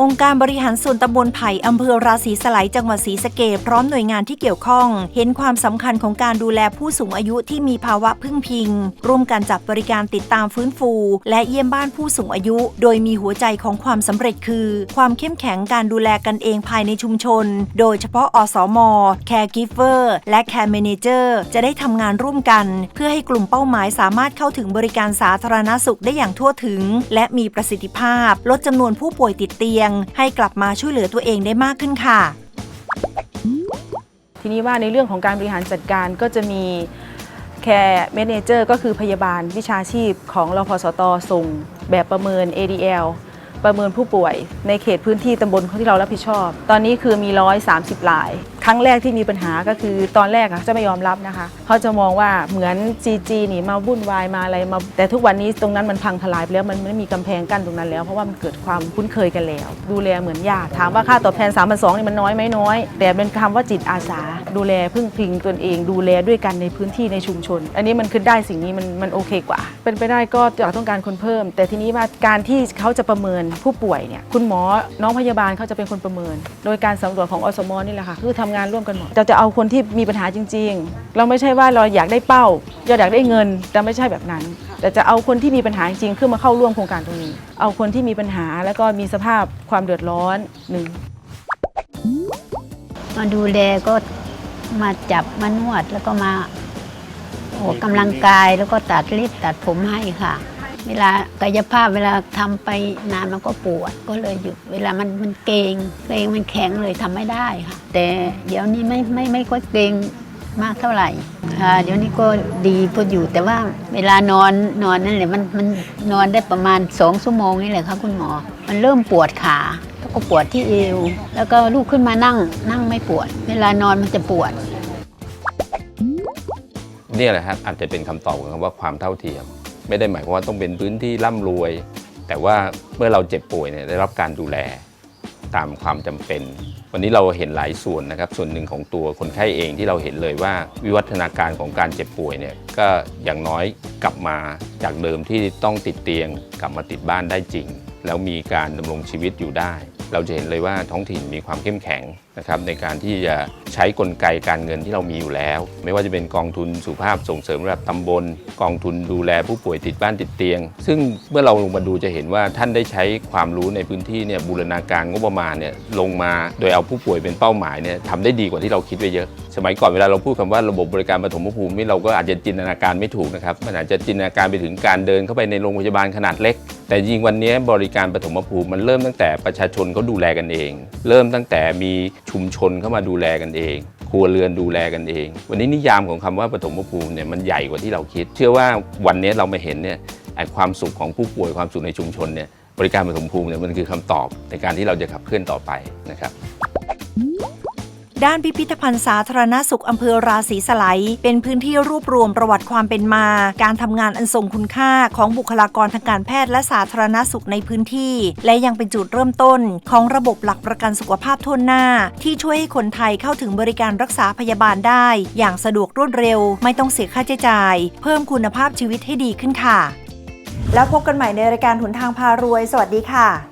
องค์การบริหารส่วนตำบลไผ่อำเภอราศีสไลยจังหวัดศรีสะเกษพร้อมหน่วยงานที่เกี่ยวข้อง เห็นความสำคัญของการดูแลผู้สูงอายุที่มีภาวะพึ่งพิง ร่วมกันจัดบริการติดตามฟื้นฟู และเยี่ยมบ้านผู้สูงอายุ โดยมีหัวใจของความสำเร็จคือ ความเข้มแข็งการดูแลกันเองภายในชุมชน โดยเฉพาะอสม Caregiver และ Care Manager จะได้ทำงานร่วมกัน เพื่อให้กลุ่มเป้าหมายสามารถเข้าถึงบริการสาธารณสุขได้อย่างทั่วถึง และมีประสิทธิภาพ ลดจำนวนผู้ป่วยติดเตียงให้กลับมาช่วยเหลือตัวเองได้มากขึ้นค่ะ ทีนี้ว่าในเรื่องของการบริหารจัดการก็จะมีแคร์เมเนเจอร์ก็คือพยาบาลวิชาชีพของรพสตส่งแบบประเมิน ADL ประเมินผู้ป่วยในเขตพื้นที่ตำบลที่เรารับผิดชอบ ตอนนี้คือมี 130ราย ครั้งแรกที่มีปัญหาก็คือตอนแรกอะจะไม่ยอมรับนะคะเขาจะมองว่าเหมือน GG นี่มาวุ่นวายมาอะไรมา แต่ทุกวันนี้ตรงนั้นมันพังทลายไปแล้วมันไม่มีกำแพงกั้นตรงนั้นแล้วเพราะว่ามันเกิดความคุ้นเคยกันแล้ว ดูแลเหมือนญาติถามว่าค่าตอบแทน3 2 0 0นี่มันน้อยไหมน้อย แต่เป็นคำว่าจิตอาสา ดูแลพึ่งพิงตนเอง ดูแลด้วยกันในพื้นที่ในชุมชน อันนี้มันคือได้สิ่งนี้มันมันโอเคกว่า เป็นไปได้ก็อยากต้องการคนเพิ่ม แต่ทีนี้ว่าการที่เขาจะประเมินผู้ป่วยเนี่ยคุณหมอน้องพยาบาลเขาจะเป็นคนประเมิน โดยการสำรวจของอสมนี่แหละค่ะคือทำงานร่วมกันหมดเราจะเอาคนที่มีปัญหาจริง ๆ เราไม่ใช่ว่าเราอยากได้เป้าเราอยากได้เงินแต่ไม่ใช่แบบนั้น แต่จะเอาคนที่มีปัญหาจริงๆขึ้นมาเข้าร่วมโครงการตรงนี้ เอาคนที่มีปัญหาแล้วก็มีสภาพความเดือดร้อนหนึ่งมาดูแลก็มาจับมานวดแล้วก็มาออกกำลังกายแล้วก็ตัดเล็บตัดผมให้ค่ะ เวลากายภาพเวลาทำไปนานมันก็ปวดก็เลยหยุด เวลามันมันเกรงเกรงมันแข็งเลยทำไม่ได้ค่ะ แต่เดี๋ยวนี้ไม่ไม่ไม่ค่อยเกรงมากเท่าไหร่อ่าเดี๋ยวนี้ก็ดีพออยู่ แต่ว่าเวลานอนนอนนั่นแหละมันมันนอนได้ประมาณสองชั่วโมงนี่แหละค่ะคุณหมอ มันเริ่มปวดขาแล้วก็ปวดที่เอว แล้วก็ลุกขึ้นมานั่งนั่งไม่ปวด เวลานอนมันจะปวดนี่แหละครับอาจจะเป็นคำตอบของคำว่าความเท่าเทียม ไม่ได้หมายความว่าต้องเป็นพื้นที่ร่ำรวย แต่ว่าเมื่อเราเจ็บป่วยเนี่ยได้รับการดูแลตามความจำเป็น วันนี้เราเห็นหลายส่วนนะครับ ส่วนหนึ่งของตัวคนไข้เองที่เราเห็นเลยว่าวิวัฒนาการของการเจ็บป่วยเนี่ยก็อย่างน้อยกลับมาจากเดิมที่ต้องติดเตียง กลับมาติดบ้านได้จริง แล้วมีการดำรงชีวิตอยู่ได้ เราจะเห็นเลยว่าท้องถิ่นมีความเข้มแข็งนะครับในการที่จะใช้กลไกการเงินที่เรามีอยู่แล้ว ไม่ว่าจะเป็นกองทุนสุขภาพส่งเสริมระดับตำบล กองทุนดูแลผู้ป่วยติดบ้านติดเตียง ซึ่งเมื่อเราลงมาดูจะเห็นว่าท่านได้ใช้ความรู้ในพื้นที่เนี่ยบูรณาการงบประมาณเนี่ยลงมาโดยเอาผู้ป่วยเป็นเป้าหมายเนี่ยทำได้ดีกว่าที่เราคิดไว้เยอะ สมัยก่อนเวลาเราพูดคำว่าระบบบริการปฐมภูมินี่เราก็อาจจะจินตนาการไม่ถูกนะครับมันอาจจะจินตนาการไปถึงการเดินเข้าไปในโรงพยาบาลขนาดเล็กแต่จริงวันนี้บริการปฐมภูมิมันเริ่มตั้งแต่ประชาชนเขาดูแลกันเอง เริ่มตั้งแต่มีชุมชนเข้ามาดูแลกันเอง ครัวเรือนดูแลกันเอง วันนี้นิยามของคำว่าปฐมภูมิเนี่ยมันใหญ่กว่าที่เราคิด เชื่อว่าวันนี้เรามาเห็นเนี่ยไอ้ความสุขของผู้ป่วยความสุขในชุมชนเนี่ยบริการปฐมภูมิเนี่ยมันคือคำตอบในการที่เราจะขับเคลื่อนต่อไปนะครับ ด้านพิพิธภัณฑ์สาธารณสุขอำเภอราศีสไลเป็นพื้นที่รวบรวมประวัติความเป็นมา การทำงานอันทรงคุณค่าของบุคลากรทางการแพทย์และสาธารณสุขในพื้นที่ และยังเป็นจุดเริ่มต้น ของระบบหลักประกันสุขภาพทั่วหน้า ที่ช่วยให้คนไทยเข้าถึงบริการรักษาพยาบาลได้ อย่างสะดวกรวดเร็ว ไม่ต้องเสียค่าใช้จ่าย เพิ่มคุณภาพชีวิตให้ดีขึ้นค่ะ แล้วพบกันใหม่ในรายการหนทางพารวย สวัสดีค่ะ